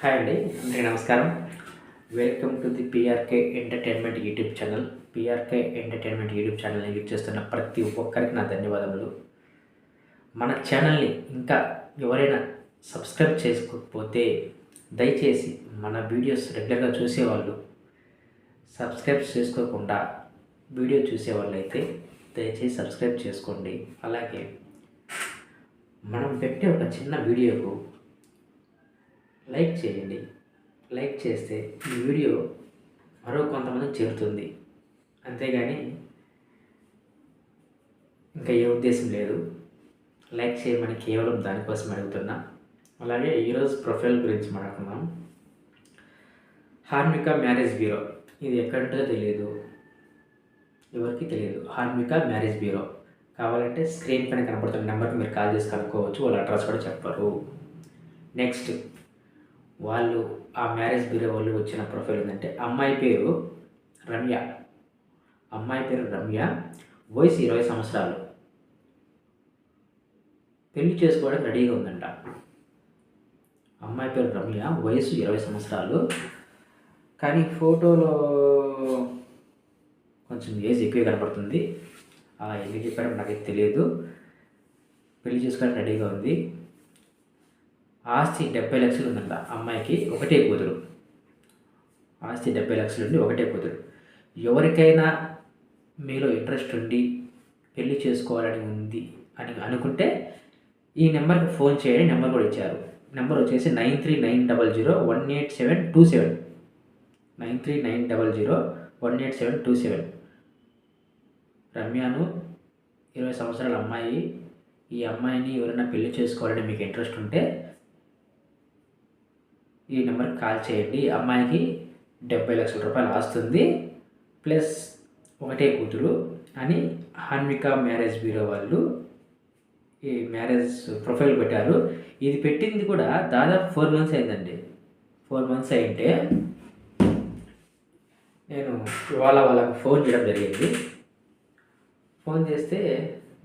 Hi అండి అందరికీ నమస్కారం. Welcome to the PRK entertainment YouTube channel PRK entertainment YouTube ఛానల్ని యూజ్ చేస్తున్న ప్రతి ఒక్కరికి నా ధన్యవాదములు. మన ఛానల్ని ఇంకా ఎవరైనా సబ్స్క్రైబ్ చేసుకోకపోతే దయచేసి మన వీడియోస్ రెగ్యులర్గా చూసేవాళ్ళు సబ్స్క్రైబ్ చేసుకోకుండా వీడియో చూసేవాళ్ళు అయితే దయచేసి సబ్స్క్రైబ్ చేసుకోండి. అలాగే మనం పెట్టే ఒక చిన్న వీడియోకు లైక్ చేయండి. లైక్ చేస్తే ఈ వీడియో మరో కొంతమందికి చేరుతుంది. అంతేగాని ఇంకా ఏ ఉద్దేశం లేదు. లైక్ చేయమని కేవలం దానికోసం అడుగుతున్నా. అలాగే ఈరోజు ప్రొఫైల్ గురించి మాట్లాడుకుందాం. Harmika marriage bureau. ఇది ఎక్కడుంటుందో తెలియదు ఎవరికి తెలియదు హార్మిక మ్యారేజ్ బ్యూరో. కావాలంటే స్క్రీన్ పైన కనపడుతున్న నెంబర్కి మీరు కాల్ చేసి కనుక్కోవచ్చు. వాళ్ళ అడ్రస్ కూడా చెప్పరు. నెక్స్ట్ వాళ్ళు ఆ మ్యారేజ్ బ్యూరో వాళ్ళు వచ్చిన ప్రొఫైల్ ఏంటంటే అమ్మాయి పేరు రమ్య. అమ్మాయి పేరు రమ్య. వయసు ఇరవై సంవత్సరాలు. పెళ్ళి చేసుకోవడం రెడీగా ఉందంట. అమ్మాయి పేరు రమ్య వయసు ఇరవై సంవత్సరాలు. కానీ ఫోటోలో కొంచెం ఏజ్ ఎక్కువ కనపడుతుంది. ఆ ఎందుకు చెప్పారో నాకైతే తెలియదు. పెళ్ళి చేసుకోవడం రెడీగా ఉంది. ఆస్తి డెబ్బై లక్షలు ఉందంట అమ్మాయికి ఒకటే కూతురు. ఆస్తి డెబ్బై లక్షలు ఉండి ఒకటే కూతురు. ఎవరికైనా మీలో ఇంట్రెస్ట్ ఉండి పెళ్ళి చేసుకోవాలని ఉంది అని అనుకుంటే ఈ నెంబర్కి ఫోన్ చేయండి నెంబర్ కూడా ఇచ్చారు. నెంబర్ వచ్చేసి nine three nine double zero one eight seven two seven. Nine three nine double zero one eight seven two seven. రమ్యాను ఇరవై సంవత్సరాల అమ్మాయి ఈ అమ్మాయిని ఎవరైనా పెళ్ళి చేసుకోవాలని మీకు ఇంట్రెస్ట్ ఉంటే ఈ నెంబర్కి కాల్ చేయండి. అమ్మాయికి డెబ్బై లక్షల రూపాయలు ఆస్తుంది. ప్లస్ ఒకటే కూతురు అని హాన్విక మ్యారేజ్ బ్యూరో వాళ్ళు ఈ మ్యారేజ్ ప్రొఫైల్ పెట్టారు. ఇది పెట్టింది కూడా దాదాపు ఫోర్ మంత్స్ అయిందండి. ఫోర్ మంత్స్ అయింటే నేను ఇవాళ వాళ్ళకు ఫోన్ చేయడం జరిగింది. ఫోన్ చేస్తే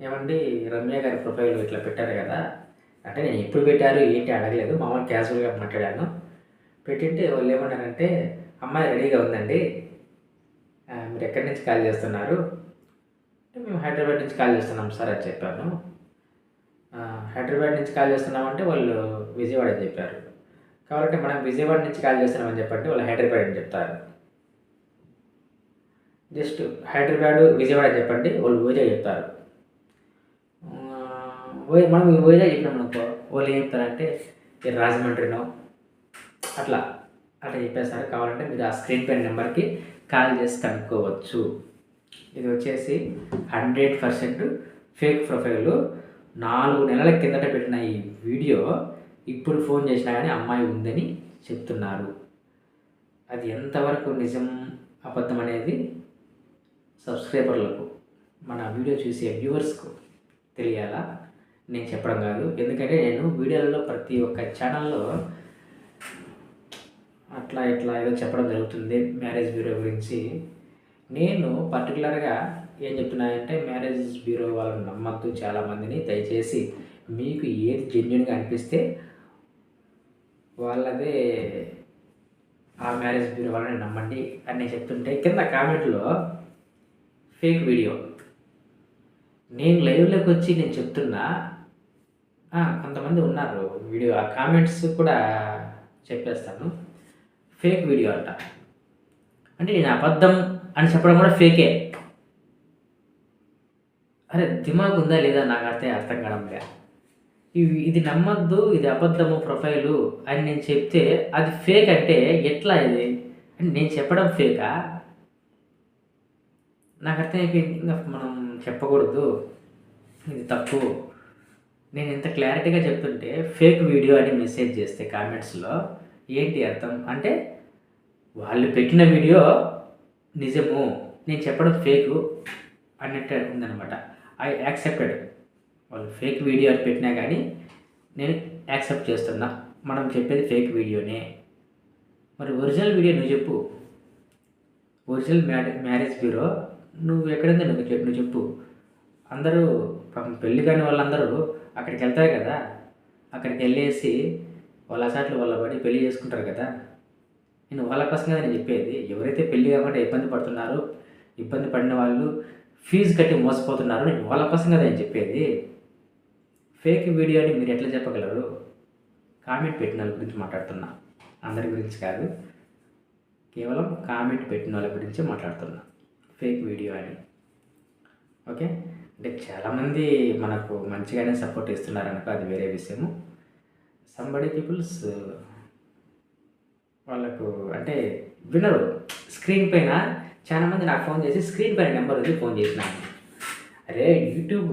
ఏమండి రమ్య గారి ప్రొఫైల్ ఇట్లా పెట్టారు కదా. అంటే నేను ఎప్పుడు పెట్టారు ఏంటి అడగలేదు. మామూలు క్యాజువల్గా మాట్లాడాను. పెట్టింటే వాళ్ళు ఏమన్నారంటే అమ్మాయి రెడీగా ఉందండి. మీరు ఎక్కడి నుంచి కాల్ చేస్తున్నారు? అంటే మేము హైదరాబాద్ నుంచి కాల్ చేస్తున్నాం సార్ అని చెప్పాను. హైదరాబాద్ నుంచి కాల్ చేస్తున్నామంటే వాళ్ళు విజయవాడ అని చెప్పారు. కాబట్టి మనం విజయవాడ నుంచి కాల్ చేస్తున్నామని చెప్పండి వాళ్ళు హైదరాబాద్ అని చెప్తారు. జస్ట్ హైదరాబాద్ విజయవాడ అని చెప్పండి వాళ్ళు వైజాగ్ చెప్తారు. మనం వైజాగ్ చెప్పినాం అనుకో వాళ్ళు ఏం చెప్తారంటే రాజమండ్రినో అట్లా అట్లా చెప్పేసారు కావాలంటే మీరు ఆ స్క్రీన్ పైన నెంబర్కి కాల్ చేసి కనుక్కోవచ్చు. ఇది వచ్చేసి హండ్రెడ్ పర్సెంట్ ఫేక్ ప్రొఫైల్. నాలుగు నెలల కిందట పెట్టిన ఈ వీడియో ఇప్పుడు ఫోన్ చేసినా కానీ అమ్మాయి ఉందని చెప్తున్నారు. అది ఎంతవరకు నిజం అబద్ధం అనేది సబ్స్క్రైబర్లకు మన వీడియో చూసే వ్యూవర్స్కు తెలియాలా? నేను చెప్పడం కాదు. ఎందుకంటే నేను వీడియోలలో ప్రతి ఒక్క ఛానల్లో అట్లా ఇట్లా ఏదో చెప్పడం జరుగుతుంది మ్యారేజ్ బ్యూరో గురించి. నేను పర్టికులర్గా ఏం చెప్తున్నానంటే మ్యారేజ్ బ్యూరో వాళ్ళని నమ్మద్దు చాలామందిని దయచేసి మీకు ఏది జెన్యున్గా అనిపిస్తే వాళ్ళదే ఆ మ్యారేజ్ బ్యూరో వాళ్ళని నమ్మండి అని చెప్తుంటే కింద కామెంట్లో ఫేక్ వీడియో. నేను లైవ్లోకి వచ్చి నేను చెప్తున్నా కొంతమంది ఉన్నారు వీడియో. ఆ కామెంట్స్ కూడా చెప్పేస్తాను. ఫేక్ వీడియో అంట. అంటే నేను అబద్ధం అని చెప్పడం కూడా ఫేకే. అరే దిమాగ్ ఉందా లేదా నాకు అర్థం అర్థం కావడం లే ఇవి ఇది నమ్మద్దు ఇది అబద్ధము ప్రొఫైలు అని నేను చెప్తే అది ఫేక్ అంటే ఎట్లా ఇది? అంటే నేను చెప్పడం ఫేకా? నాకు అర్థమైపోయింది ఇంకా మనం చెప్పకూడదు. ఇది తప్పు. నేను ఇంత క్లారిటీగా చెప్తుంటే ఫేక్ వీడియో అని మెసేజ్ చేస్తే కామెంట్స్లో ఏంటి అర్థం? అంటే వాళ్ళు పెట్టిన వీడియో నిజము నేను చెప్పడం ఫేకు అన్నట్టు ఉందనమాట ఐ యాక్సెప్టెడ్ వాళ్ళు ఫేక్ వీడియో పెట్టినా కానీ నేను యాక్సెప్ట్ చేస్తున్నా. మనం చెప్పేది ఫేక్ వీడియోనే. మరి ఒరిజినల్ వీడియో నువ్వు చెప్పు. ఒరిజినల్ మ్యారే మ్యారేజ్ బ్యూరో నువ్వు ఎక్కడుందో నువ్వు చెప్పు నువ్వు చెప్పు. అందరూ పెళ్ళి కాని వాళ్ళందరూ అక్కడికి వెళ్తారు కదా. అక్కడికి వెళ్ళేసి వాళ్ళ సాట్లు వాళ్ళ పడి పెళ్ళి చేసుకుంటారు కదా. నేను వాళ్ళ కోసం కదా నేను చెప్పేది. ఎవరైతే పెళ్ళి కాకుండా ఇబ్బంది పడుతున్నారో ఇబ్బంది పడిన వాళ్ళు ఫీజు కట్టి మోసపోతున్నారు నేను వాళ్ళ కోసం కదా నేను చెప్పేది. ఫేక్ వీడియోని మీరు ఎట్లా చెప్పగలరు? కామెంట్ పెట్టిన వాళ్ళ గురించి మాట్లాడుతున్నా. అందరి గురించి కాదు. కేవలం కామెంట్ పెట్టిన వాళ్ళ గురించి మాట్లాడుతున్నా. ఫేక్ వీడియో అని. ఓకే? అంటే చాలామంది మనకు మంచిగానే సపోర్ట్ ఇస్తున్నారు అనుకో అది వేరే విషయము. సంబడి పీపుల్స్ uh, వాళ్ళకు అంటే వినరు. స్క్రీన్ పైన చాలా మంది నాకు ఫోన్ చేసి స్క్రీన్ పైన నెంబర్ వచ్చి ఫోన్ చేసినాను అరే యూట్యూబ్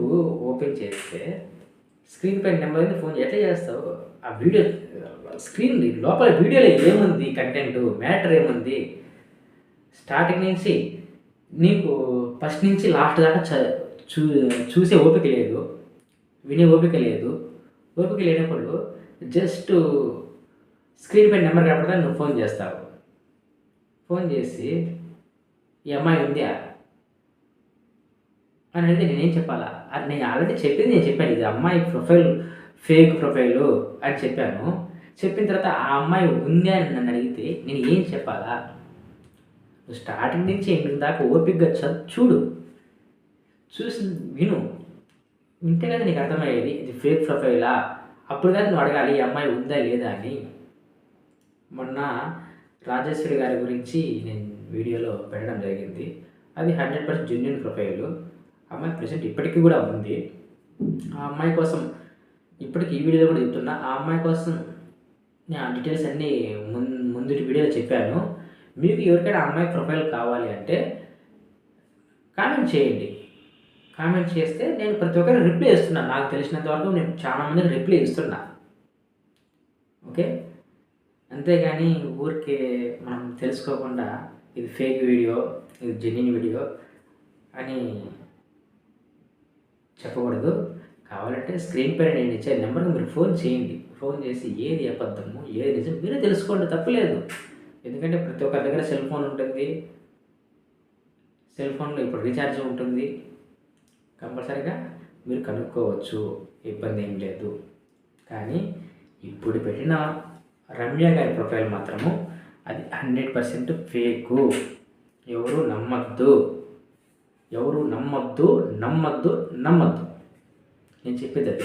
ఓపెన్ చేస్తే స్క్రీన్ పైన నెంబర్ ఉంది ఫోన్ ఎట్లా చేస్తావు? ఆ వీడియో స్క్రీన్ లోపల వీడియోలో ఏముంది? కంటెంట్ మ్యాటర్ ఏముంది? స్టార్టింగ్ నుంచి నీకు ఫస్ట్ నుంచి లాస్ట్ దాకా చూ చూసే ఓపిక లేదు. వినే ఓపిక లేదు. ఓపిక లేనప్పుడు జస్ట్ స్క్రీన్ పై నెంబర్ కనపడదా నువ్వు ఫోన్ చేస్తావు. ఫోన్ చేసి ఈ అమ్మాయి ఉందా? అని అడిగితే నేనేం చెప్పాలా? అది నేను ఆల్రెడీ చెప్పింది నేను చెప్పాను ఇది అమ్మాయి ప్రొఫైల్ ఫేక్ ప్రొఫైలు అని చెప్పాను. చెప్పిన తర్వాత ఆ అమ్మాయి ఉంది? అని నన్ను అడిగితే నేను ఏం చెప్పాలా? నువ్వు స్టార్టింగ్ నుంచి ఎండింగ్ దాకా ఓపికగా చ- చూడు. చూసి విను. వింటే కదా నీకు అర్థమయ్యేది ఇది ఫేక్ ప్రొఫైలా? అప్పుడు కానీ నువ్వు అడగాలి ఈ అమ్మాయి ఉందా లేదా అని. మొన్న రాజేశ్వరి గారి గురించి నేను వీడియోలో పెట్టడం జరిగింది. అది హండ్రెడ్ పర్సెంట్ జెన్యున్ ప్రొఫైల్. అమ్మాయి ప్రజెంట్ ఇప్పటికీ కూడా ఉంది. ఆ అమ్మాయి కోసం ఇప్పటికి ఈ వీడియోలో కూడా చెప్తున్నా. ఆ అమ్మాయి కోసం నేను ఆ డీటెయిల్స్ అన్నీ ముందు ముందు వీడియోలో చెప్పాను. మీకు ఎవరికైనా ఆ అమ్మాయి ప్రొఫైల్ కావాలి అంటే కామెంట్ చేయండి. కామెంట్ చేస్తే నేను ప్రతి ఒక్కరికి రిప్లై ఇస్తున్నాను నాకు తెలిసినంత వరకు నేను చాలామందికి రిప్లై ఇస్తున్నా. ఓకే అంతేగాని ఊరికే మనం తెలుసుకోకుండా ఇది ఫేక్ వీడియో ఇది జెన్యున్ వీడియో అని చెప్పకూడదు. కావాలంటే స్క్రీన్ పైన నేను ఇచ్చే నెంబర్కి మీరు ఫోన్ చేయండి. ఫోన్ చేసి ఏది అబద్ధము ఏది నిజం మీరే తెలుసుకోండి తప్పులేదు. ఎందుకంటే ప్రతి ఒక్కరి దగ్గర సెల్ ఫోన్ ఉంటుంది. సెల్ ఫోన్లో ఇప్పుడు రీఛార్జ్ ఉంటుంది. కంపల్సరీగా మీరు కనుక్కోవచ్చు ఇబ్బంది ఏం లేదు. కానీ ఇప్పుడు పెట్టిన రమ్య గారి ప్రొఫైల్ మాత్రము అది హండ్రెడ్ పర్సెంట్ ఫేకు. ఎవరు నమ్మద్దు. ఎవరు నమ్మద్దు నమ్మద్దు నమ్మద్దు. నేను చెప్పేది అది.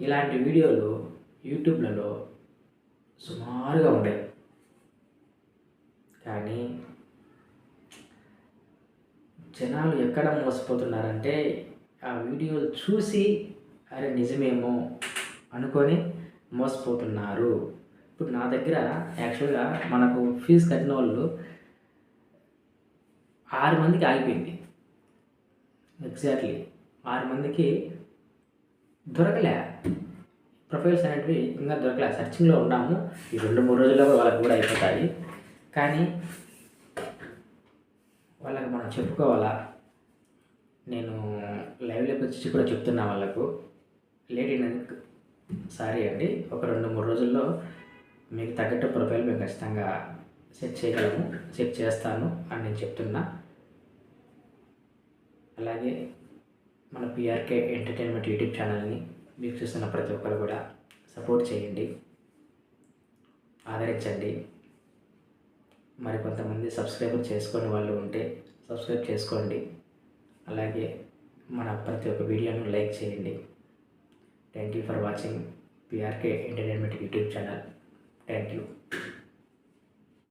ఇలాంటి వీడియోలు యూట్యూబ్లలో సుమారుగా ఉంటాయి కానీ జనాలు ఎక్కడ మోసపోతున్నారంటే ఆ వీడియోలు చూసి అరే నిజమేమో అనుకొని మోసపోతున్నారు. ఇప్పుడు నా దగ్గర యాక్చువల్గా మనకు ఫీజు కట్టిన వాళ్ళు ఆరు మందికి ఆగిపోయింది. ఎగ్జాక్ట్లీ ఆరు మందికి దొరకలే. ప్రొఫైల్స్ అనేటివి ఇంకా దొరకలే. సర్చింగ్లో ఉన్నాము. ఈ రెండు మూడు రోజుల్లో వాళ్ళకి కూడా అయిపోతాయి. కానీ వాళ్ళకి మనం చెప్పుకోవాలా? నేను లైవ్లోకి వచ్చి కూడా చెప్తున్నా వాళ్ళకు. లేట్ అయినందుకు సారీ అండి. ఒక రెండు మూడు రోజుల్లో మీకు తగ్గట్టు ప్రొఫైల్ మేము ఖచ్చితంగా సెట్ చేయగలము సెట్ చేస్తాను అని నేను చెప్తున్నా. అలాగే మన పిఆర్కే ఎంటర్టైన్మెంట్ యూట్యూబ్ ఛానల్ని మీకు చూస్తున్న ప్రతి ఒక్కరు కూడా సపోర్ట్ చేయండి. ఆదరించండి. మరి కొంతమంది సబ్స్క్రైబర్ చేసుకునే వాళ్ళు ఉంటే సబ్స్క్రైబ్ చేసుకోండి. అలాగే మన ప్రతి ఒక్క వీడియోను లైక్ చేయండి. Thank you for watching PRK entertainment YouTube channel thank you